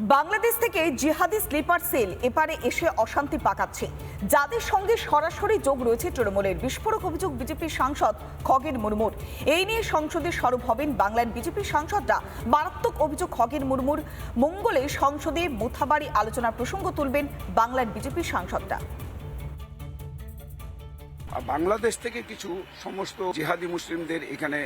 বাংলাদেশ থেকে জিহাদি sleeper sell এপারে এসে অশান্তি পাকাচ্ছে। যাদের সঙ্গে সরাসরি যোগ রয়েছে তৃণমূলের। বিস্ফোরক অভিযোগ বিজেপির সাংসদ খগেন মুর্মুর। এই নিয়ে সংসদে সরব হবেন বাংলার বিজেপির সাংসদরা। মারাত্মক অভিযোগ খগেন মুর্মুর। মঙ্গলে সংসদে মুথাবাড়ি আলোচনার প্রসঙ্গ তুলবেন বাংলার বিজেপির সাংসদরা। বাংলাদেশ থেকে কিছু সমস্ত জিহাদি মুসলিমদের এখানে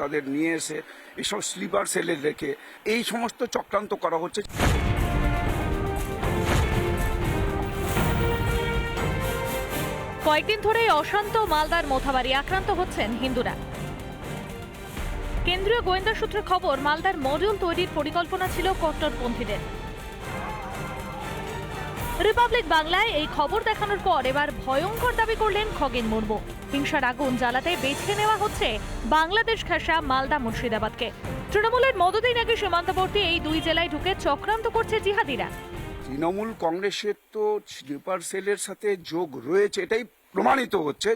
তাদের নিয়ে এসে এসব স্লিপার সেলে রেখে এই সমস্ত চক্রান্ত করা হচ্ছে। কয়েকদিন ধরেই অশান্ত মালদার মোথাবাড়ি আক্রান্ত হচ্ছেন হিন্দুরা। কেন্দ্রীয় গোয়েন্দা সূত্রে খবর, মালদার মডিউল তৈরির পরিকল্পনা ছিল কট্টরপন্থীদের। রিপাবলিক বাংলায় এই খবর দেখানোর পর এবার ভয়ঙ্কর দাবি করলেন খগেন মুর্মু। হিংসার আগুন জ্বালাতে বেছে নেওয়া হচ্ছে বাংলাদেশ ঘেঁষা মালদা মুর্শিদাবাদকে। তৃণমূলের মদতেই নাকি সীমান্তবর্তী এই দুই জেলায় ঢুকে চক্রান্ত করছে জিহাদিরা। তৃণমূল কংগ্রেসের তো স্লিপার সেলের সাথে যোগ রয়েছে এটাই প্রমাণিত হচ্ছে।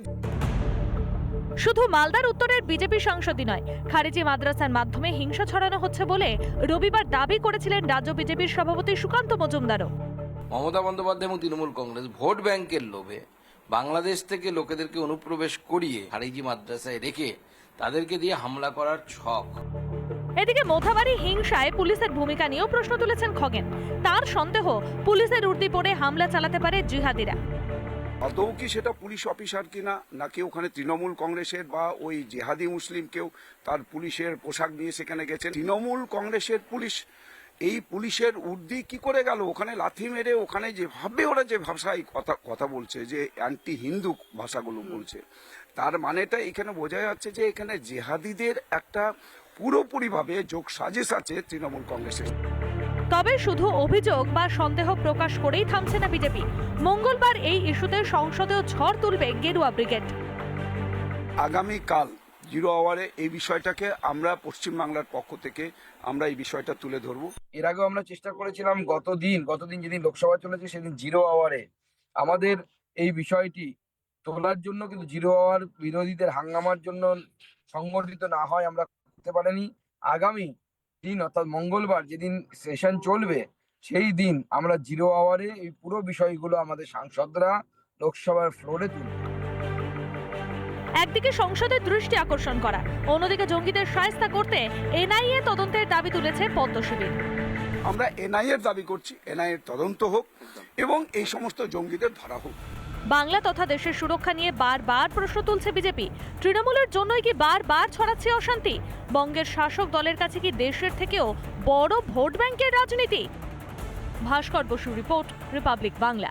শুধু মালদার উত্তরের বিজেপি সাংসদই নয় খারেজি মাদ্রাসার মাধ্যমে হিংসা ছড়ানো হচ্ছে বলে রবিবার দাবি করেছিলেন রাজ্য বিজেপির সভাপতি সুকান্ত মজুমদারও। মমতা বন্দ্যোপাধ্যায় এবং তৃণমূল কংগ্রেস ভোট ব্যাংকের লোভে বাংলাদেশ থেকে লোকেদেরকে অনুপ্রবেশ করিয়ে হারিজি মাদ্রাসায় রেখে তাদেরকে দিয়ে হামলা করার ছক। এদিকে মোথাবাড়ি হিংসায় পুলিশের ভূমিকা নিয়েও প্রশ্ন তুলেছেন খগেন। তার সন্দেহ পুলিশের উর্দি পড়ে হামলা চালাতে পারে জিহাদিরা। আদৌ কি সেটা পুলিশ অফিসার কিনা নাকি ওখানে তৃণমূল কংগ্রেসের বা ওই জেহাদি মুসলিম কেউ তার পুলিশের পোশাক নিয়ে সেখানে গেছে তৃণমূল কংগ্রেসের পুলিশ এই পুলিশের উর্দি কি করে গেল? ওখানে লাথি মেরে ওখানে যেভাবে ওরা যে ভাষায় কথা কথা বলছে যে অ্যান্টি হিন্দু ভাষাগুলো বলছে তার মানেটা এখানে বোঝা যাচ্ছে যে এখানে জেহাদিদের একটা পুরোপুরিভাবে যোগ সাজেশ আছে তৃণমূল কংগ্রেসের। তবে শুধু অভিযোগ বা সন্দেহ প্রকাশ করেই থামছে না বিজেপি। মঙ্গলবার এই ইস্যুতে সংসদেও ঝড় তুলবে গেরুয়া ব্রিগেড। আগামীকাল জিরো আওয়ারে এই বিষয়টাকে আমরা পশ্চিমবাংলার পক্ষ থেকে আমরা এই বিষয়টা তুলে ধরবো। এর আগেও আমরা চেষ্টা করেছিলাম গতদিন গতদিন যেদিন লোকসভা চলেছে সেদিন জিরো আওয়ারে আমাদের এই বিষয়টি তোলার জন্য কিন্তু জিরো আওয়ার বিরোধীদের হাঙ্গামার জন্য সংগঠিত না হয় আমরা করতে পারিনি। আগামী দিন অর্থাৎ মঙ্গলবার যেদিন সেশন চলবে, সেই দিন আমরা জিরো আওয়ারে এই পুরো বিষয়গুলো আমাদের সাংসদরা লোকসভার ফ্লোরে তুলবে। একদিকে সংসদের দৃষ্টি আকর্ষণ করা অন্যদিকে জঙ্গিদের সায়স্তা করতে এনআইএ তদন্তের দাবি তুলেছে পদ্ম শিবির। আমরা এনআইএর দাবি করছি এনআইএর তদন্ত হোক এবং এই সমস্ত জঙ্গিদের ধরা হোক। বাংলা তথা দেশের সুরক্ষা নিয়ে বারবার প্রশ্ন তুলছে বিজেপি। তৃণমূলের জন্যই কি বারবার ছড়াচ্ছে অশান্তি? বঙ্গের শাসক দলের কাছে কি দেশের থেকেও বড় ভোট ব্যাংকের রাজনীতি? Bhaskar Basu report Republic Bangla.